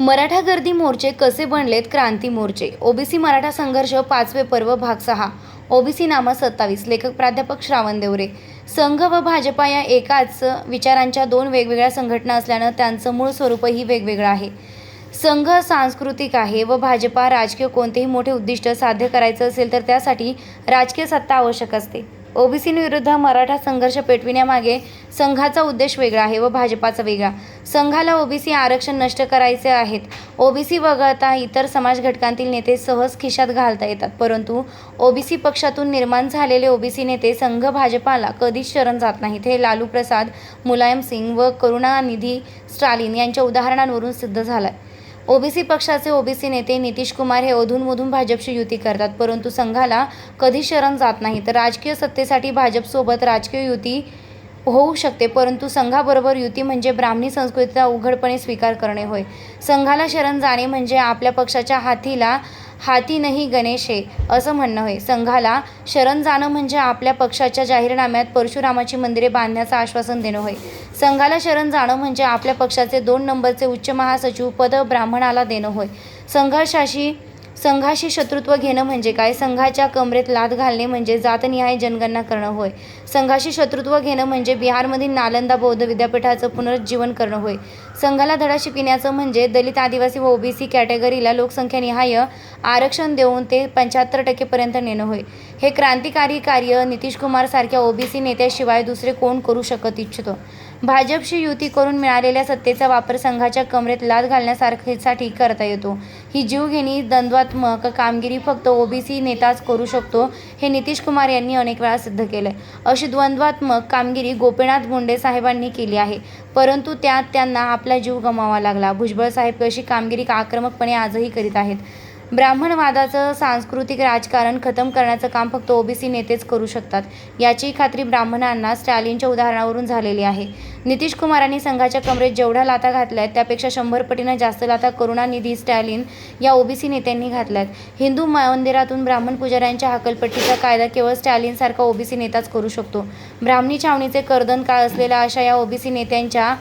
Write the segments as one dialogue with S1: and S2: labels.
S1: मराठा गर्दी मोर्चे कसे बनलेत क्रांती मोर्चे? ओबीसी मराठा संघर्ष पाचवे पर्व भाग सहा. ओबीसी नामा सत्तावीस. लेखक प्राध्यापक श्रावण देवरे. संघ व भाजपा या एकाच विचारांच्या दोन वेगवेगळ्या संघटना असल्यानं त्यांचं मूळ स्वरूपही वेगवेगळं आहे. संघ सांस्कृतिक आहे व भाजपा राजकीय कोणतेही मोठे उद्दिष्ट साध्य करायचं असेल तर त्यासाठी राजकीय सत्ता आवश्यक असते. ओबीसी विरुद्ध मराठा संघर्ष पेटविण्यामागे संघाचा उद्देश वेगळा आहे व भाजपाचा वेगळा. संघाला ओबीसी आरक्षण नष्ट करायचे आहेत. ओबीसी वगळता इतर समाज घटकांतील नेते सहज खिशात घालता येतात. परंतु ओबीसी पक्षातून निर्माण झालेले ओबीसी नेते संघ भाजपाला कधीच शरण जात नाहीत. हे लालू प्रसाद मुलायम सिंग व करुणानिधी स्टालिन यांच्या उदाहरणांवरून सिद्ध झालं आहे ओबीसी पक्षाचे ओबीसी नेते नितीश कुमार हे अधूनमधून भाजपशी युती करतात परंतु संघाला कधी शरण जात नाही. तर राजकीय सत्तेसाठी भाजपसोबत राजकीय युती होऊ शकते परंतु संघाबरोबर युती म्हणजे ब्राह्मणी संस्कृतीचा उघडपणे स्वीकार करणे होय. संघाला शरण जाणे म्हणजे आपल्या पक्षाच्या हातीला हाती नाही गणेश हे असं म्हणणं होय. संघाला शरण जाणं म्हणजे आपल्या पक्षाच्या जाहीरनाम्यात परशुरामाची मंदिरे बांधण्याचं आश्वासन देणं होय. संघाला शरण जाणं म्हणजे आपल्या पक्षाचे दोन नंबरचे उच्च महासचिव पद ब्राह्मणाला देणं होय. संघर्षाशी संघाशी शत्रुत्व घेणं म्हणजे काय? संघाच्या कमरेत लाद घालणे म्हणजे जातनिहाय जनगणना करणं होय. संघाशी शत्रुत्व घेणं म्हणजे बिहारमधील नालंदा बौद्ध विद्यापीठाचं पुनरुज्जीवन करणं होय. संघाला धडा शिकविण्याचं म्हणजे दलित आदिवासी व ओबीसी कॅटेगरीला लोकसंख्यानिहाय आरक्षण देऊन ते पंच्याहत्तर टक्केपर्यंत नेणं होय. हे क्रांतिकारी कार्य नितीश कुमार सारख्या ओबीसी नेत्याशिवाय दुसरे कोण करू शकत इच्छितो? भाजपशी युती करून मिळालेल्या सत्तेचा वापर संघाच्या कमरेत लाद घालण्यासारखेसाठी करता येतो. ही जीवघेणी द्वंद्वात्मक कामगिरी फक्त ओबीसी नेताच करू शकतो हे नितीश कुमार यांनी अनेक वेळा सिद्ध केलंय. अशी द्वंद्वात्मक कामगिरी गोपीनाथ मुंडे साहेबांनी केली आहे. परंतु त्यात त्यांना आपला जीव गमावा लागला. भुजबळ साहेब कशी कामगिरी आक्रमकपणे आजही करीत आहेत? ब्राह्मणवादाचं सांस्कृतिक राजकारण खतम करण्याचं काम फक्त ओबीसी नेतेच करू शकतात. याची खात्री ब्राह्मणांना स्टॅलिनच्या उदाहरणावरून झालेली आहे. नितीश कुमारांनी संघाच्या कमरेत जेवढ्या लाथा आहेत त्यापेक्षा शंभर पटीनं जास्त लाथा करुणानिधी स्टॅलिन या ओबीसी नेत्यांनी घातल्यात. हिंदू मंदिरातून ब्राह्मण पुजाऱ्यांच्या हकलपट्टीचा कायदा केवळ स्टॅलिनसारखा ओबीसी नेताच करू शकतो. ब्राह्मणी छावणीचे कर्दन काळ असलेल्या अशा या ओबीसी नेत्यांच्या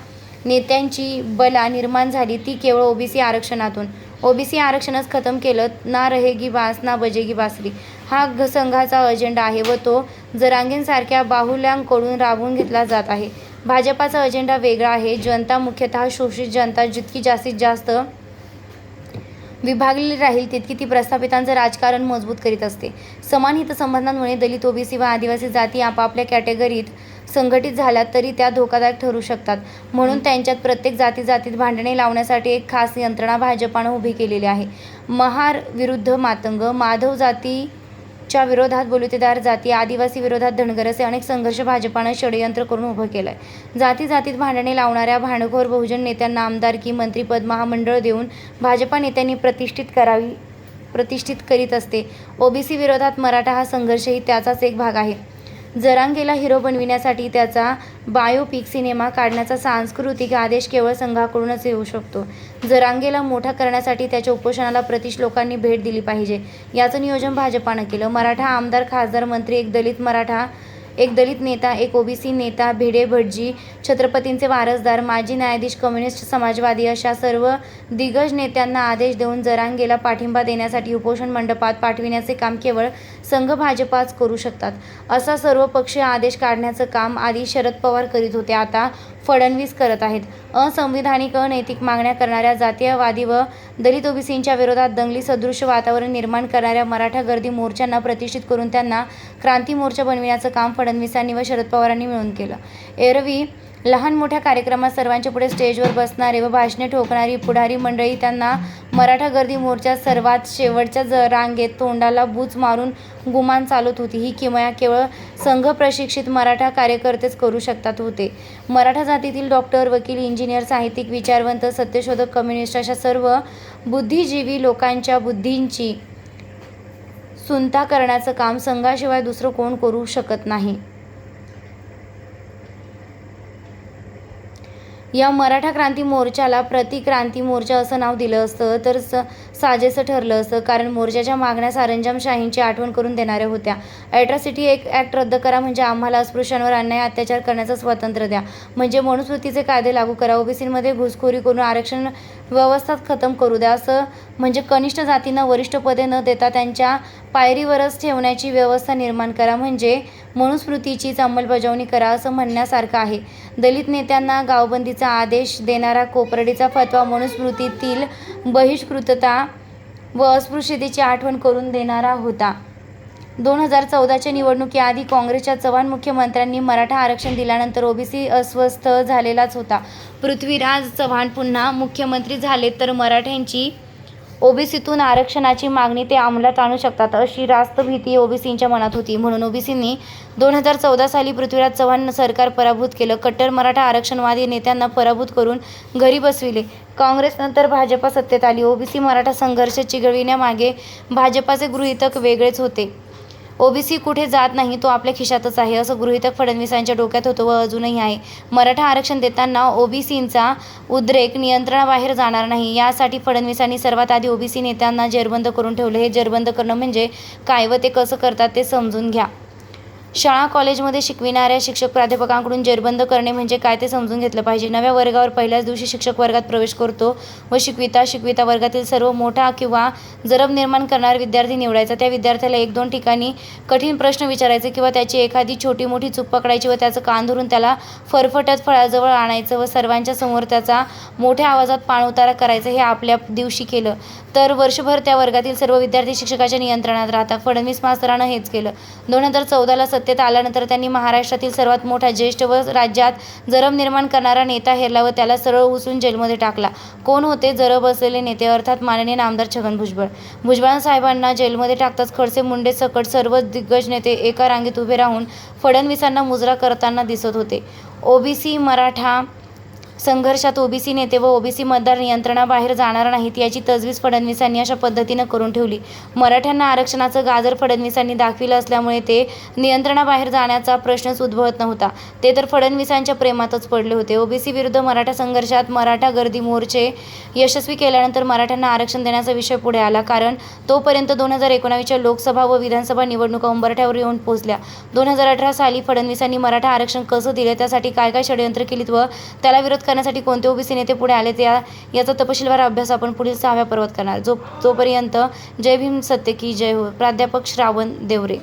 S1: नेत्यांची बला निर्माण झाली. ती केवळ ओबीसी आरक्षणातून. ओबीसी आरक्षणच खतम केलं ना रहेगी बास ना बजेगी बासरी. हा घ संघाचा अजेंडा आहे व तो जरांगेंसारख्या बाहुल्यांकडून राबवून घेतला जात आहे. भाजपाचा अजेंडा वेगळा आहे. जनता मुख्यतः शोषित जनता जितकी जास्तीत जास्त विभागलेली राहील तितकी ती प्रस्थापितांचं राजकारण मजबूत करीत असते. समान हितसंबंधांमुळे दलित ओबीसी व आदिवासी जाती आपापल्या कॅटेगरीत संघटित झाल्या तरी त्या धोकादायक ठरू शकतात. म्हणून त्यांच्यात प्रत्येक जाती जातीत भांडणे लावण्यासाठी एक खास यंत्रणा भाजपानं उभी केलेली आहे. महार विरुद्ध मातंग माधव जातीच्या विरोधात बलुतेदार जाती आदिवासी विरोधात धनगर असे अनेक संघर्ष भाजपानं षडयंत्र करून उभं केलं आहे जाती जातीत भांडणे लावणाऱ्या भांडखोर बहुजन नेत्यांना आमदारकी मंत्रीपद महामंडळ देऊन भाजपा नेत्यांनी प्रतिष्ठित करावी प्रतिष्ठित करीत असते. ओबीसी विरोधात मराठा हा संघर्षही त्याचाच एक भाग आहे. जरांगेला हिरो बनविण्यासाठी त्याचा बायोपिक सिनेमा काढण्याचा सांस्कृतिक आदेश केवळ संघाकडूनच येऊ शकतो. जरांगेला मोठा करण्यासाठी त्याच्या उपोषणाला प्रतिश लोकांनी भेट दिली पाहिजे. याचं नियोजन भाजपानं केलं. मराठा आमदार खासदार मंत्री एक दलित मराठा एक दलित नेता एक ओबीसी नेता भिडे भटजी छत्रपतींचे वारसदार माजी न्यायाधीश कम्युनिस्ट समाजवादी अशा सर्व दिग्गज नेत्यांना आदेश देऊन जरांगेला पाठिंबा देण्यासाठी उपोषण मंडपात पाठविण्याचे काम केवळ संघ भाजपाच करू शकतात. असा सर्वपक्षीय आदेश काढण्याचं काम आधी शरद पवार करीत होते. आता फडणवीस करत आहेत. असंविधानिक अनैतिक मागण्या करणाऱ्या जातीयवादी व दलित ओबीसींच्या विरोधात दंगली सदृश वातावरण निर्माण करणाऱ्या मराठा गर्दी मोर्चांना प्रतिष्ठित करून त्यांना क्रांती मोर्चा बनविण्याचं काम फडणवीसांनी व शरद पवारांनी मिळून केलं. एरवी लहान मोठ्या कार्यक्रमात सर्वांच्या पुढे स्टेजवर बसणारे व भाषणे ठोकणारी पुढारी मंडळी त्यांना मराठा गर्दी मोर्चात सर्वात शेवटच्या ज रांगेत तोंडाला बूच मारून गुमान चालत होती. ही किमया केवळ संघ प्रशिक्षित मराठा कार्यकर्तेच करू शकतात होते. मराठा जातीतील डॉक्टर वकील इंजिनियर साहित्यिक विचारवंत सत्यशोधक कम्युनिस्ट अशा सर्व बुद्धिजीवी लोकांच्या बुद्धींची सुनता करण्याचं काम संघाशिवाय दुसरं कोण करू शकत नाही. या मराठा क्रांती मोर्चाला प्रतिक्रांती मोर्चा असं नाव दिलं असतं तर स साजेसं ठरलं असतं कारण मोर्चाच्या मागण्या सारंजामशाहींची आठवण करून देणाऱ्या होत्या. ॲट्रॉसिटी एक ॲक्ट रद्द करा म्हणजे आम्हाला अस्पृश्यांवर अन्याय अत्याचार करण्याचं स्वातंत्र्य द्या. म्हणजे मनुस्मृतीचे कायदे लागू करा. ओबीसीमध्ये घुसखोरी करून आरक्षण व्यवस्थाच खतम करू द्या. असं म्हणजे कनिष्ठ जातींना वरिष्ठ पदे न देता त्यांच्या पायरीवरच ठेवण्याची व्यवस्था निर्माण करा. म्हणजे मनुस्मृतीचीच अंमलबजावणी करा असं म्हणण्यासारखं आहे. दलित नेत्यांना गावबंदीचा आदेश देणारा कोपर्डीचा फतवा मनुस्मृतीतील बहिष्कृतता व अस्पृश्यतेची आठवण करून देणारा होता. दोन हजार चौदाच्या निवडणुकीआधी काँग्रेसच्या चव्हाण मुख्यमंत्र्यांनी मराठा आरक्षण दिल्यानंतर ओबीसी अस्वस्थ झालेलाच होता. पृथ्वीराज चव्हाण पुन्हा मुख्यमंत्री झाले तर मराठ्यांची ओबीसीतून आरक्षणाची मागणी ते अंमलात आणू शकतात अशी रास्त भीती ओबीसींच्या मनात होती. म्हणून ओबीसींनी दोन हजार चौदा साली पृथ्वीराज चव्हाण सरकार पराभूत केलं. कट्टर मराठा आरक्षणवादी नेत्यांना पराभूत करून घरी बसविले. काँग्रेसनंतर भाजपा सत्तेत आली. ओबीसी मराठा संघर्ष चिघळविण्यामागे भाजपाचे गृहितक वेगळेच होते. ओबीसी कुठे जात नाही तो आपल्या खिशातच आहे असं गृहीतक फडणवीसांच्या डोक्यात होतं व अजूनही आहे. मराठा आरक्षण देताना ओबीसींचा उद्रेक नियंत्रणाबाहेर जाणार नाही यासाठी फडणवीसांनी सर्वात आधी ओबीसी नेत्यांना जेरबंद करून ठेवलं. हे जेरबंद करणं म्हणजे काय व ते कसं करतात ते समजून घ्या. शाळा कॉलेजमध्ये शिकविणाऱ्या शिक्षक प्राध्यापकांकडून जेरबंद करणे म्हणजे काय ते समजून घेतलं पाहिजे. नव्या वर्गावर पहिल्याच दिवशी शिक्षक वर्गात प्रवेश करतो व शिकविता शिकविता वर्गातील सर्व मोठा किंवा जरब निर्माण करणारा विद्यार्थी निवडायचा. त्या विद्यार्थ्याला एक दोन ठिकाणी कठीण प्रश्न विचारायचे किंवा त्याची एखादी छोटी मोठी चूक पकडायची व त्याचं कान धरून त्याला फरफटत फळाजवळ आणायचं व सर्वांच्या समोर त्याचा मोठ्या आवाजात पाणउतारा करायचं हे आपल्या दिवशी केलं. तर वर्षभर त्या वर्गातील सर्व विद्यार्थी शिक्षकाच्या नियंत्रणात राहतात. फडणवीस मास्तरानं हेच केलं. दोन हजार चौदाला सत्तेत आल्यानंतर त्यांनी महाराष्ट्रातील सर्वात मोठा ज्येष्ठ व राज्यात जरब निर्माण करणारा नेता हेरला व त्याला सरळ उचलून जेलमध्ये टाकला. कोण होते? जरब असलेले नेते अर्थात माननीय नामदार छगन भुजबळ. भुजबळ साहेबांना जेलमध्ये टाकताच खडसे मुंडे सकट सर्व दिग्गज नेते एका रांगेत उभे राहून फडणवीसांना मुजरा करताना दिसत होते. ओबीसी मराठा संघर्षात ओबीसी नेते व ओबीसी मतदार नियंत्रणाबाहेर जाणार नाहीत याची तजवीज फडणवीसांनी अशा पद्धतीनं करून ठेवली. मराठ्यांना आरक्षणाचं गाजर फडणवीसांनी दाखविलं असल्यामुळे ते नियंत्रणाबाहेर जाण्याचा प्रश्नच उद्भवत नव्हता. ते तर फडणवीसांच्या प्रेमातच पडले होते. ओबीसी विरुद्ध मराठा संघर्षात मराठा गर्दी मोर्चे यशस्वी केल्यानंतर मराठ्यांना आरक्षण देण्याचा विषय पुढे आला कारण तोपर्यंत दोन हजार एकोणावीसच्या लोकसभा व विधानसभा निवडणुका उंबरठ्यावर येऊन पोहोचल्या. दोन हजार अठरा साली फडणवीसांनी मराठा आरक्षण कसं दिलं? त्यासाठी काय काय षडयंत्र केलीत व त्याला विरोध करण्यासाठी कोणते ओबीसी नेते पुढे आले त्या याचा तपशीलवार अभ्यास आपण पुढील सहाव्या पर्वात करणार. जो तोपर्यंत जय भीम सत्य की जय हो प्राध्यापक श्रावण देवरे.